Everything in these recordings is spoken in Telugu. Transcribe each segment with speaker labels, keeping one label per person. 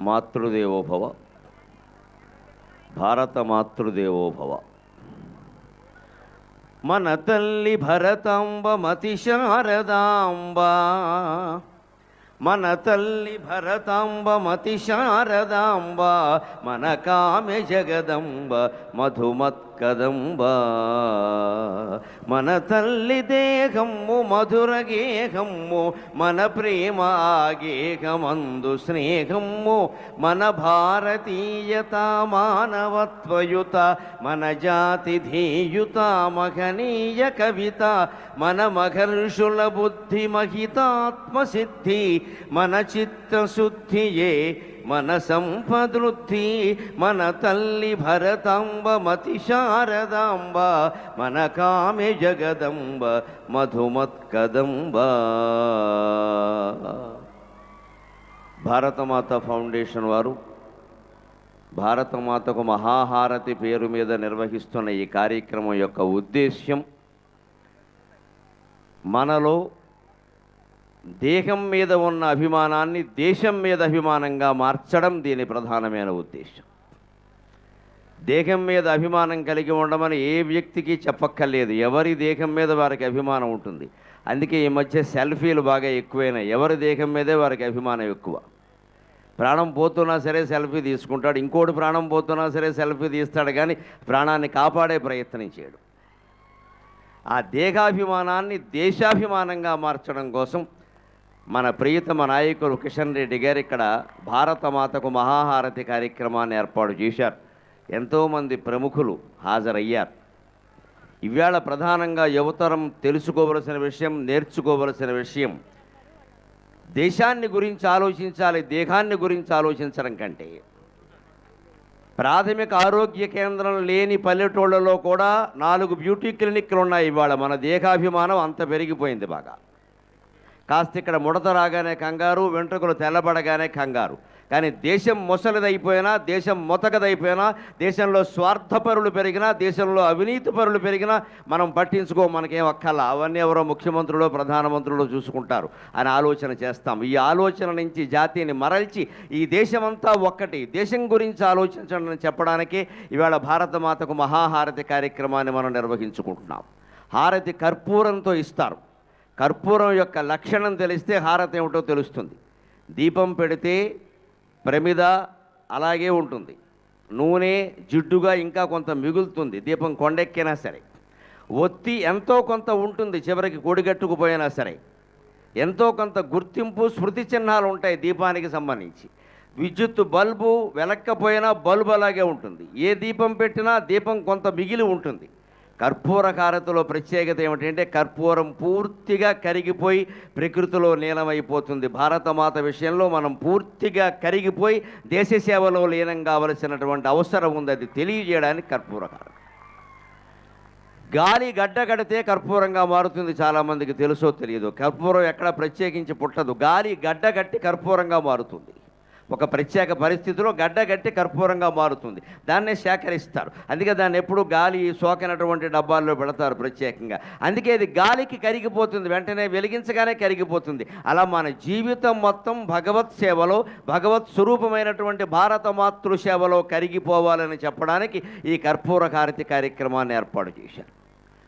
Speaker 1: మాతృదేవోభవ భారత మాతృదేవోభవ. మన తల్లి భరతాంబ మతి శారదాంబ. మన తల్లి భరతాంబ మతి శారదాంబ. మన కామె జగదంబ మధుమత్ కదంబా. మన తల్లి దేహము మధుర గేహము మన ప్రేమ ఆగేహమందు స్నేహము మన భారతీయత మానవత్వయుత మన జాతి ధేయుత మహనీయ కవిత మన మహర్షుల బుద్ధి మహితాత్మసిద్ధి మన చిత్తశుద్ధియే మన సంపదృద్ధి మన తల్లి భరతాంబ మతి శారదాంబ మన కామె జగదంబ మధుమత్కదంబ. భారతమాత ఫౌండేషన్ వారు భారతమాతకు మహాహారతి పేరు మీద నిర్వహిస్తున్న ఈ కార్యక్రమం యొక్క ఉద్దేశ్యం మనలో దేహం మీద ఉన్న అభిమానాన్ని దేశం మీద అభిమానంగా మార్చడం దీని ప్రధానమైన ఉద్దేశం. దేహం మీద అభిమానం కలిగి ఉండమని ఏ వ్యక్తికి చెప్పక్కర్లేదు. ఎవరి దేహం మీద వారికి అభిమానం ఉంటుంది. అందుకే ఈ మధ్య సెల్ఫీలు బాగా ఎక్కువైనాయి. ఎవరి దేహం మీదే వారికి అభిమానం ఎక్కువ. ప్రాణం పోతున్నా సరే సెల్ఫీ తీసుకుంటాడు. ఇంకోటి ప్రాణం పోతున్నా సరే సెల్ఫీ తీస్తాడు కానీ ప్రాణాన్ని కాపాడే ప్రయత్నం చేయడు. ఆ దేహాభిమానాన్ని దేశాభిమానంగా మార్చడం కోసం మన ప్రియతమ నాయకులు కిషన్ రెడ్డి గారు ఇక్కడ భారత మాతకు మహాహారతి కార్యక్రమాన్ని ఏర్పాటు చేశారు. ఎంతోమంది ప్రముఖులు హాజరయ్యారు. ఇవాళ ప్రధానంగా యువతరం తెలుసుకోవలసిన విషయం నేర్చుకోవలసిన విషయం దేశాన్ని గురించి ఆలోచించాలి దేహాన్ని గురించి ఆలోచించడం కంటే ప్రాథమిక ఆరోగ్య కేంద్రం లేని పల్లెటూళ్ళలో కూడా నాలుగు బ్యూటీ క్లినిక్లు ఉన్నాయి ఇవాళ. మన దేహాభిమానం అంత పెరిగిపోయింది బాగా. కాస్త ఇక్కడ ముడత రాగానే కంగారు వెంట్రుకలు తెల్లబడగానే కంగారు. కానీ దేశం ముసలిదైపోయినా దేశం మొతకదైపోయినా దేశంలో స్వార్థపరులు పెరిగినా దేశంలో అవినీతి పరులు పెరిగినా మనం పట్టించుకో మనకేం అక్కల అవన్నీ ఎవరో ముఖ్యమంత్రులు ప్రధానమంత్రులు చూసుకుంటారు. అని ఆలోచన చేస్తాం. ఈ ఆలోచన నుంచి జాతిని మరల్చి ఈ దేశమంతా ఒక్కటి. దేశం గురించి ఆలోచించడం అని ఇవాళ భారతమాతకు మహాహారతి కార్యక్రమాన్ని మనం నిర్వహించుకుంటున్నాం. హారతి కర్పూరంతో ఇస్తారు. కర్పూరం యొక్క లక్షణం తెలిస్తే హారతి ఏమిటో తెలుస్తుంది. దీపం పెడితే ప్రమిద అలాగే ఉంటుంది. నూనె జిడ్డుగా ఇంకా కొంత మిగులుతుంది దీపం కొండెక్కినా సరే. ఒత్తి ఎంతో కొంత ఉంటుంది చివరికి కొడిగట్టుకుపోయినా సరే. ఎంతో కొంత గుర్తింపు స్మృతి చిహ్నాలు ఉంటాయి దీపానికి సంబంధించి. విద్యుత్ బల్బు వెలక్కపోయినా బల్బు అలాగే ఉంటుంది. ఏ దీపం పెట్టినా దీపం కొంత మిగిలి ఉంటుంది. కర్పూర కారతలో ప్రత్యేకత ఏమిటంటే కర్పూరం పూర్తిగా కరిగిపోయి ప్రకృతిలో లీనమైపోతుంది. భారతమాత విషయంలో మనం పూర్తిగా కరిగిపోయి దేశ సేవలో లీనం కావలసినటువంటి అవసరం ఉంది. అది తెలియజేయడానికి కర్పూర హారతి గాలి గడ్డ కడితే కర్పూరంగా మారుతుంది. చాలామందికి తెలుసో తెలియదు. కర్పూరం ఎక్కడ ప్రత్యేకించి పుట్టదు. గాలి గడ్డ కట్టి కర్పూరంగా మారుతుంది. ఒక ప్రత్యేక పరిస్థితిలో గడ్డ కట్టి కర్పూరంగా మారుతుంది. దాన్నే సేకరిస్తారు. అందుకే దాన్ని ఎప్పుడు గాలి సోకినటువంటి డబ్బాల్లో పెడతారు ప్రత్యేకంగా. అందుకే ఇది గాలికి కరిగిపోతుంది. వెంటనే వెలిగించగానే కరిగిపోతుంది. అలా మన జీవితం మొత్తం భగవత్ సేవలో భగవత్ స్వరూపమైనటువంటి భారత మాతృ సేవలో కరిగిపోవాలని చెప్పడానికి ఈ కర్పూర హారతి కార్యక్రమాన్ని ఏర్పాటు చేశారు.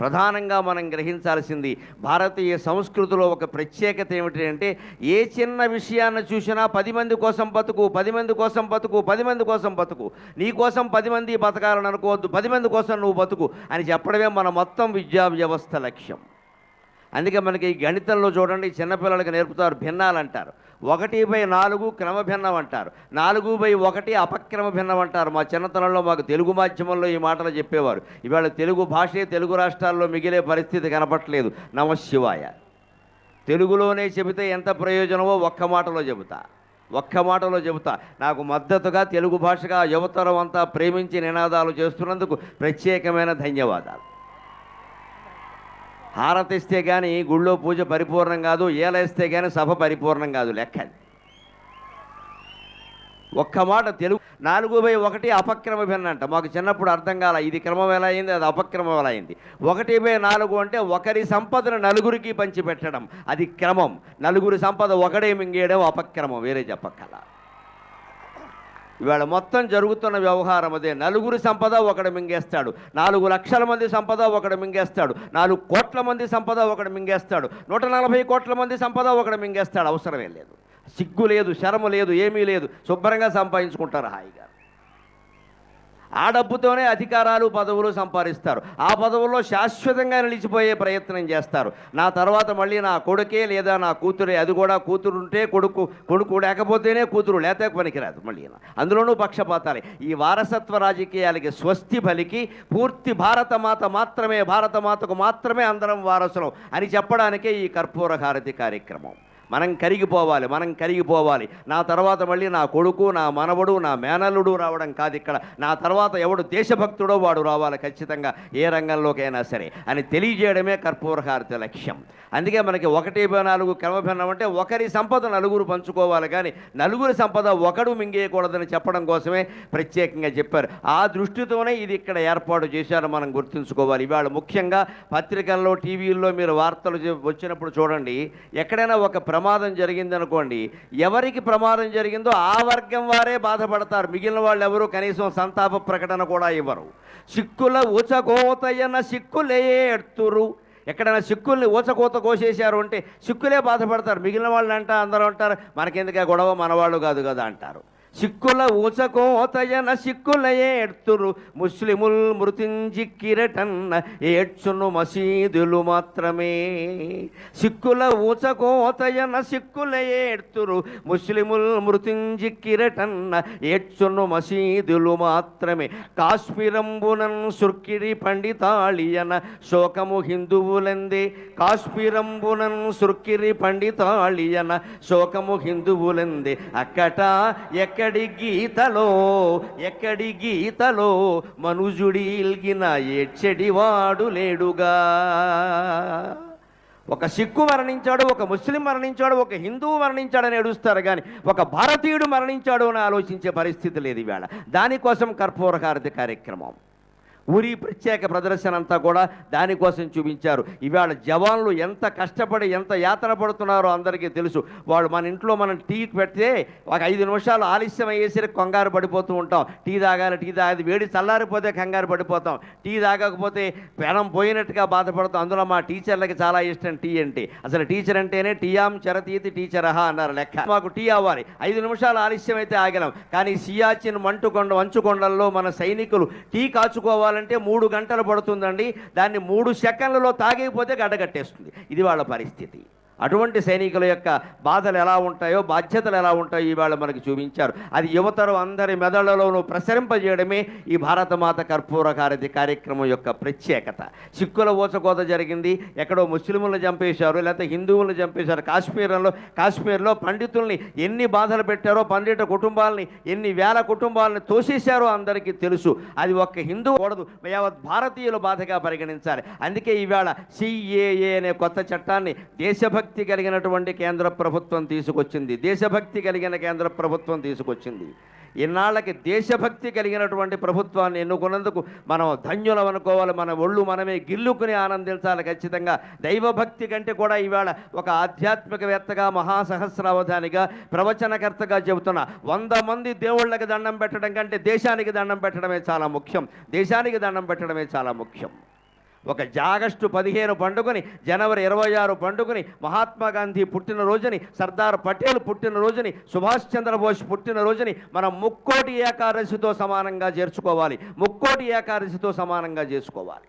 Speaker 1: ప్రధానంగా మనం గ్రహించాల్సింది భారతీయ సంస్కృతిలో ఒక ప్రత్యేకత ఏమిటి అంటే ఏ చిన్న విషయాన్ని చూసినా పది మంది కోసం బతుకు పది మంది కోసం బతుకు పది మంది కోసం బతుకు. నీ కోసం పది మంది బతకాలని అనుకోవద్దు పది మంది కోసం నువ్వు బతుకు అని చెప్పడమే మన మొత్తం విద్యా వ్యవస్థ లక్ష్యం. అందుకే మనకి ఈ గణితంలో చూడండి చిన్నపిల్లలకి నేర్పుతారు భిన్నాలు అంటారు ఒకటి బై నాలుగు క్రమభిన్నం అంటారు. నాలుగు బై ఒకటి అపక్రమ భిన్నం అంటారు. మా చిన్నతనంలో మాకు తెలుగు మాధ్యమంలో ఈ మాటలు చెప్పేవారు. ఇవాళ తెలుగు భాషే తెలుగు రాష్ట్రాల్లో మిగిలే పరిస్థితి కనపట్లేదు నమశివాయ తెలుగులోనే చెబితే ఎంత ప్రయోజనమో ఒక్క మాటలో చెబుతా. ఒక్క మాటలో చెబుతా. నాకు మద్దతుగా తెలుగు భాషగా యువతరం అంతా ప్రేమించి నినాదాలు చేస్తున్నందుకు ప్రత్యేకమైన ధన్యవాదాలు. హారతిస్తే కానీ గుళ్ళో పూజ పరిపూర్ణం కాదు ఏలేస్తే కానీ సభ పరిపూర్ణం కాదు లెక్క ఒక్క మాట తెలుగు నాలుగు బై ఒకటి అపక్రమ భిన్న అంట. మాకు చిన్నప్పుడు అర్థం కాల ఇది క్రమం ఎలా అయింది అది అపక్రమం ఎలా అయింది? ఒకటి బై నాలుగు అంటే ఒకరి సంపదను నలుగురికి పంచిపెట్టడం అది క్రమం. నలుగురి సంపద ఒకడే మింగేయడం అపక్రమం వేరే చెప్పక్కల ఇవాళ మొత్తం జరుగుతున్న వ్యవహారం అదే. నలుగురి సంపద ఒకడు మింగేస్తాడు. నాలుగు లక్షల మంది సంపద ఒకడు మింగేస్తాడు. నాలుగు కోట్ల మంది సంపద ఒకడు మింగేస్తాడు. నూట నలభై కోట్ల మంది సంపద ఒకడు మింగేస్తాడు. అవసరమే లేదు. సిగ్గు లేదు శరము లేదు ఏమీ లేదు. శుభ్రంగా సంపాదించుకుంటారు హాయిగా. ఆ డబ్బుతోనే అధికారాలు పదవులు సంపాదిస్తారు. ఆ పదవుల్లో శాశ్వతంగా నిలిచిపోయే ప్రయత్నం చేస్తారు. నా తర్వాత మళ్ళీ నా కొడుకే లేదా నా కూతురే అది కూడా కూతురు ఉంటే కొడుకు కొడుకు లేకపోతేనే కూతురు లేతే పనికిరాదు మళ్ళీ. అందులోనూ పక్షపాతాలే. ఈ వారసత్వ రాజకీయాలకి స్వస్తి బలికి పూర్తి భారతమాత మాత్రమే భారతమాతకు మాత్రమే అందరం వారసులం అని చెప్పడానికే ఈ కర్పూర హారతి కార్యక్రమం. మనం కరిగిపోవాలి మనం కరిగిపోవాలి. నా తర్వాత మళ్ళీ నా కొడుకు నా మనవడు నా మేనల్లుడు రావడం కాదు ఇక్కడ. నా తర్వాత ఎవడు దేశభక్తుడో వాడు రావాలి ఖచ్చితంగా ఏ రంగంలోకైనా సరే. అని తెలియజేయడమే కర్పూరహారతి లక్ష్యం. అందుకే మనకి ఒకటి నాలుగు క్రమభిన్నం అంటే ఒకరి సంపద నలుగురు పంచుకోవాలి కానీ నలుగురి సంపద ఒకడు మింగేయకూడదని చెప్పడం కోసమే ప్రత్యేకంగా చెప్పారు. ఆ దృష్టితోనే ఇది ఇక్కడ ఏర్పాటు చేశారు మనం గుర్తుంచుకోవాలి. ఇవాళ ముఖ్యంగా పత్రికల్లో టీవీల్లో మీరు వార్తలు వచ్చినప్పుడు చూడండి ఎక్కడైనా ఒక ప్రమాదం జరిగిందనుకోండి ఎవరికి ప్రమాదం జరిగిందో ఆ వర్గం వారే బాధపడతారు. మిగిలిన వాళ్ళు ఎవరు? కనీసం సంతాప ప్రకటన కూడా ఇవ్వరు. సిక్కుల ఊచకోతయ్యన్న సిక్కులే ఎడుతురు ఎక్కడైనా సిక్కుల్ని ఊచకోత కోసేశారు అంటే సిక్కులే బాధపడతారు. మిగిలిన వాళ్ళు అంట అందరూ అంటారు మనకెందుకే గొడవ? మనవాళ్ళు కాదు కదా అంటారు. సిక్కుల ఊచకోతయన సిక్కుల ఏడ్తురు. ముస్లిముల్ మృతించి కిరటన్న ఏడ్చును మసీదులు మాత్రమే. సిక్కుల ఊచకోతయన సిక్కుల ఏడ్తురు. ముస్లిముల్ మృతించి కిరటన్న ఏడ్చును మసీదులు మాత్రమే. కాశ్మీరంబునన్ సుర్కిరి పండితాళియన శోకము హిందువులందే. కాశ్మీరంబునన్ సుర్కిరి పండితాళియన శోకము హిందువులందే. అక్కట ఎక్కడి గీతలో ఎక్కడి గీతలో మనుజుడి ఇల్గిన ఏడ్చెడివాడు లేడుగా? ఒక సిక్కు మరణించాడు ఒక ముస్లిం మరణించాడు ఒక హిందువు మరణించాడని ఏడుస్తారు కానీ ఒక భారతీయుడు మరణించాడు అని ఆలోచించే పరిస్థితి లేదు ఇవాళ. దానికోసం కర్పూరహారతి కార్యక్రమం. ఊరి ప్రత్యేక ప్రదర్శన అంతా కూడా దానికోసం చూపించారు. ఇవాళ జవాన్లు ఎంత కష్టపడి ఎంత యాతన పడుతున్నారో అందరికీ తెలుసు. వాళ్ళు మన ఇంట్లో మనం టీ పెడితే ఒక ఐదు నిమిషాలు ఆలస్యం అయ్యేసరికి కంగారు పడిపోతూ ఉంటాం. టీ తాగాలి టీ తాగాలి. వేడి చల్లారిపోతే కంగారు పడిపోతాం. టీ తాగకపోతే పెనం పోయినట్టుగా బాధపడతాం. అందులో మా టీచర్లకి చాలా ఇష్టం టీ అంటే. అసలు టీచర్ అంటేనే టీయాం చరతీతి టీచరహా అన్నారు లెక్క. మాకు టీ అవ్వాలి. ఐదు నిమిషాలు ఆలస్యం అయితే ఆగలం. కానీ సియాచిన్ మంటుకొండ వంచుకొండల్లో మన సైనికులు టీ తాగాలంటే మూడు గంటలు పడుతుందండి. దాన్ని మూడు సెకండ్లలో తాగకపోతే గడ్డగట్టేస్తుంది ఇది వాళ్ళ పరిస్థితి. అటువంటి సైనికుల యొక్క బాధలు ఎలా ఉంటాయో బాధ్యతలు ఎలా ఉంటాయో ఇవాళ మనకి చూపించారు. అది యువతరం అందరి మెదళ్ళలోనూ ప్రసరింపజేయడమే ఈ భారతమాత కర్పూర కారతి కార్యక్రమం యొక్క ప్రత్యేకత. సిక్కుల ఊచకోత జరిగింది ఎక్కడో ముస్లింలను చంపేశారు లేకపోతే హిందువులను చంపేశారు. కాశ్మీరంలో కాశ్మీర్లో పండితుల్ని ఎన్ని బాధలు పెట్టారో పండిత కుటుంబాలని ఎన్ని వేల కుటుంబాలను తోసేశారో అందరికీ తెలుసు. అది ఒక్క హిందూ కూడదు యావత్ భారతీయుల బాధగా పరిగణించాలి. అందుకే ఈవేళ సిఏఏ అనే కొత్త చట్టాన్ని దేశభక్తి కలిగినటువంటి కేంద్ర ప్రభుత్వం తీసుకొచ్చింది. దేశభక్తి కలిగిన కేంద్ర ప్రభుత్వం తీసుకొచ్చింది. ఇన్నాళ్ళకి దేశభక్తి కలిగినటువంటి ప్రభుత్వాన్ని ఎన్నుకున్నందుకు మనం ధన్యులం అనుకోవాలి. మన ఒళ్ళు మనమే గిల్లుకుని ఆనందించాలి ఖచ్చితంగా. దైవభక్తి కంటే కూడా ఈవేళ ఒక ఆధ్యాత్మికవేత్తగా మహాసహస్రావధానిగా ప్రవచనకర్తగా చెబుతున్న వంద మంది దేవుళ్ళకి దండం పెట్టడం కంటే దేశానికి దండం పెట్టడమే చాలా ముఖ్యం. దేశానికి దండం పెట్టడమే చాలా ముఖ్యం. ఒక జాగస్టు పదిహేను పండుగని జనవరి ఇరవై ఆరు పండుగని మహాత్మా గాంధీ పుట్టినరోజుని సర్దార్ పటేల్ పుట్టినరోజుని సుభాష్ చంద్రబోస్ పుట్టినరోజుని మనం ముక్కోటి ఏకాదశితో సమానంగా చేర్చుకోవాలి ముక్కోటి ఏకాదశితో సమానంగా చేసుకోవాలి.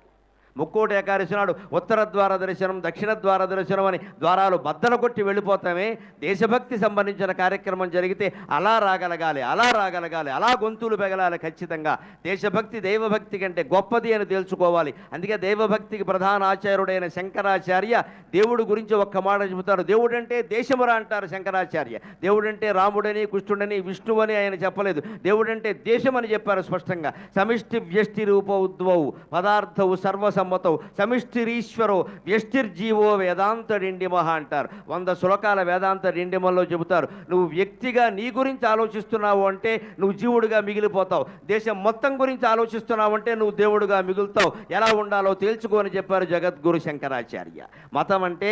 Speaker 1: ముక్కోటి ఏకాదశి నాడు ఉత్తర ద్వార దర్శనం దక్షిణ ద్వార దర్శనం అని ద్వారాలు బద్దలు కొట్టి వెళ్ళిపోతామే. దేశభక్తి సంబంధించిన కార్యక్రమం జరిగితే అలా రాగలగాలి అలా రాగలగాలి అలా గొంతులు పెగలాలి ఖచ్చితంగా. దేశభక్తి దైవభక్తి కంటే గొప్పది అని తెలుసుకోవాలి. అందుకే దైవభక్తికి ప్రధాన ఆచార్యుడైన శంకరాచార్య దేవుడు గురించి ఒక్క మాట చెబుతారు దేవుడంటే దేశమురా అంటారు శంకరాచార్య. దేవుడంటే రాముడని కృష్ణుడని విష్ణువని ఆయన చెప్పలేదు. దేవుడంటే దేశమని చెప్పారు స్పష్టంగా. సమిష్టి వ్యష్టి రూప ఉద్వవు పదార్థవు సర్వ సమ్మతం. సమిష్టిరీశ్వరో వ్యష్టిర్జీవో వేదాంత డిండిమహ అంటారు. వంద శ్లోకాల వేదాంత డిండిమల్లో చెబుతారు. నువ్వు వ్యక్తిగా నీ గురించి ఆలోచిస్తున్నావు అంటే నువ్వు జీవుడిగా మిగిలిపోతావు. దేశం మొత్తం గురించి ఆలోచిస్తున్నావు అంటే నువ్వు దేవుడుగా మిగులుతావు. ఎలా ఉండాలో తేల్చుకొని చెప్పారు జగద్గురు శంకరాచార్య. మతం అంటే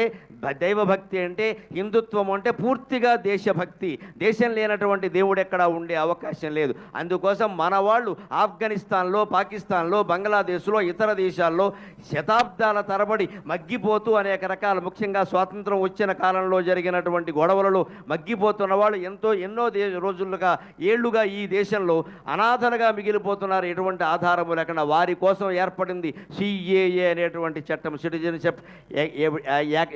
Speaker 1: దైవభక్తి అంటే హిందుత్వం అంటే పూర్తిగా దేశభక్తి. దేశం లేనటువంటి దేవుడు ఎక్కడా ఉండే అవకాశం లేదు. అందుకోసం మన వాళ్ళు ఆఫ్ఘనిస్తాన్లో పాకిస్తాన్లో బంగ్లాదేశ్లో ఇతర దేశాల్లో శతాబ్దాల తరబడి మగ్గిపోతూ అనేక రకాల. ముఖ్యంగా స్వాతంత్రం వచ్చిన కాలంలో జరిగినటువంటి గొడవలలో మగ్గిపోతున్న వాళ్ళు ఎంతో ఎన్నో దే రోజులుగా ఏళ్ళుగా ఈ దేశంలో అనాథలుగా మిగిలిపోతున్నారు. ఎటువంటి ఆధారము లేకుండా వారి కోసం ఏర్పడింది సిఏఏ అనేటువంటి చట్టం సిటిజన్షిప్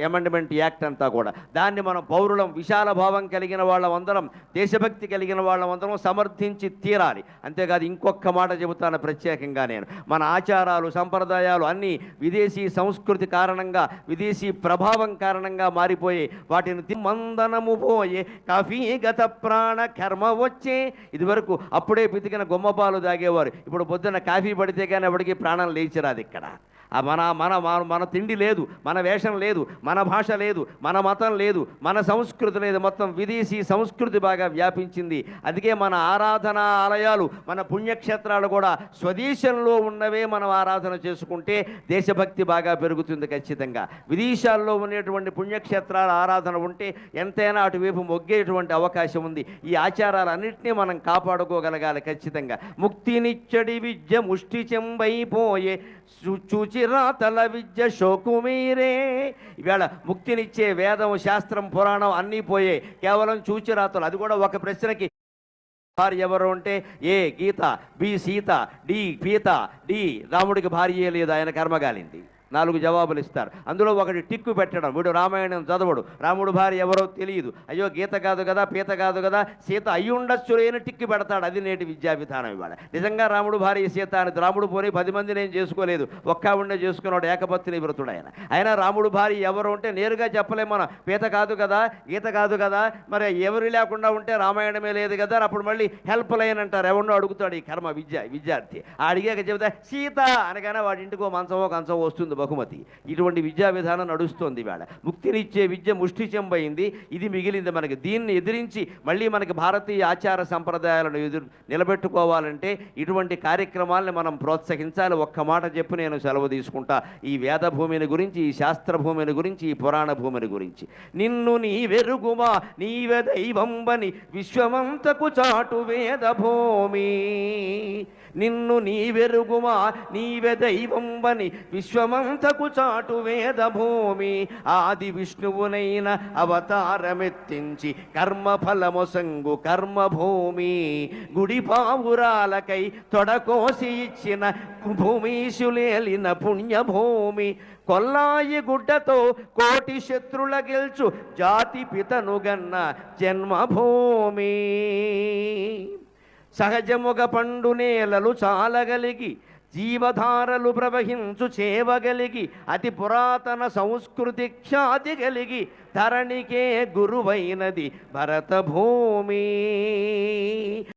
Speaker 1: అమెండ్మెంట్ యాక్ట్ అంతా కూడా. దాన్ని మనం పౌరులం విశాల భావం కలిగిన వాళ్ళమందరం దేశభక్తి కలిగిన వాళ్ళమందరం సమర్థించి తీరాలి. అంతేకాదు ఇంకొక మాట చెబుతాను ప్రత్యేకంగా నేను. మన ఆచారాలు సంప్రదాయాలు అన్నీ విదేశీ సంస్కృతి కారణంగా విదేశీ ప్రభావం కారణంగా మారిపోయి వాటిని మందనము పోయే కాఫీ గత ప్రాణ కర్మ వచ్చే. ఇదివరకు అప్పుడే పితికిన గుమ్మపాలు తాగేవారు. ఇప్పుడు పొద్దున్న కాఫీ పడితే కానీ ఎవరికి ప్రాణం లేచిరాదు ఇక్కడ. మన మన మన- తిండి లేదు మన వేషం లేదు మన భాష లేదు మన మతం లేదు మన సంస్కృతి లేదు. మొత్తం విదేశీ సంస్కృతి బాగా వ్యాపించింది. అందుకే మన ఆరాధన ఆలయాలు మన పుణ్యక్షేత్రాలు కూడా స్వదేశంలో ఉన్నవే మనం ఆరాధన చేసుకుంటే దేశభక్తి బాగా పెరుగుతుంది ఖచ్చితంగా. విదేశాల్లో ఉండేటువంటి పుణ్యక్షేత్రాల ఆరాధన ఉంటే ఎంతైనా అటువైపు మొగ్గేటువంటి అవకాశం ఉంది. ఈ ఆచారాలన్నింటినీ మనం కాపాడుకోగలగాలి ఖచ్చితంగా. ముక్తినిచ్చడి విద్య ముష్టి చెంబైపోయే చూచిరాతల విద్య శోకుమీరే ఇవాళ ముక్తినిచ్చే వేదం శాస్త్రం పురాణం అన్నీ పోయే కేవలం చూచిరాతలు అది కూడా ఒక ప్రశ్నకి. భార్య ఎవరు అంటే A Gita B Sita D పీత డి రాముడికి భార్య లేదు ఆయన కర్మగాలింది. నాలుగు జవాబులు ఇస్తారు. అందులో ఒకటి టిక్కు పెట్టడం. వీడు రామాయణం చదవడు. రాముడు భార్య ఎవరో తెలియదు. అయ్యో గీత కాదు కదా పీత కాదు కదా సీత అయ్యుండొచ్చు లేని టిక్కు పెడతాడు. అది నేటి విద్యా విధానం ఇవాళ. నిజంగా రాముడు భార్య సీత అని రాముడు పోనీ పది మంది నేను చేసుకోలేదు. ఒక్క ఉండే చేసుకున్నాడు ఏకపత్ని వ్రతుడు ఆయన అయినా రాముడు భార్య ఎవరు ఉంటే నేరుగా చెప్పలేము మనం. పీత కాదు కదా గీత కాదు కదా మరి ఎవరు లేకుండా ఉంటే రామాయణమే లేదు కదా అప్పుడు మళ్ళీ హెల్ప్ లైన్ అంటారు. ఎవరినో అడుగుతాడు ఈ కర్మ విద్య విద్యార్థి. ఆ అడిగాక చెబుతా సీత అనగానే వాడి ఇంటికో మంచమో కంచమో వస్తుంది బహుమతి. ఇటువంటి విద్యా విధానం నడుస్తోంది ఇవాళ. ముక్తినిచ్చే విద్య ముష్టిచంబైంది ఇది మిగిలింది మనకి. దీన్ని ఎదిరించి మళ్ళీ మనకి భారతీయ ఆచార సంప్రదాయాలను ఎదురు నిలబెట్టుకోవాలంటే ఇటువంటి కార్యక్రమాలను మనం ప్రోత్సహించాలి. ఒక్క మాట చెప్పి నేను సెలవు తీసుకుంటా. ఈ వేద భూమిని గురించి ఈ శాస్త్ర భూమిని గురించి ఈ పురాణ భూమిని గురించి. నిన్ను నీ వెరుగుమా నీవే దైవంబని విశ్వమంతకు చాటు వేద భూమి నిన్ను నీ వెరుగుమా నీవే దైవంబని అంతకు చాటు వేద భూమి ఆది విష్ణువునైన అవతారమెత్తించి కర్మఫలమొసంగు కర్మభూమి. గుడి పావురాలకై తొడకోసి ఇచ్చిన భూమీశులేలిన పుణ్యభూమి. కొల్లాయి గుడ్డతో కోటి శత్రుల గెల్చు జాతి పితనుగన్న జన్మభూమి. సహజముగ పండు నేలలు చాలగలిగి జీవధారలు ప్రవహించు చేవగలిగి అతి పురాతన సంస్కృతి ఖ్యాతి కలిగి ధరణికే గురువైనది భరత భూమి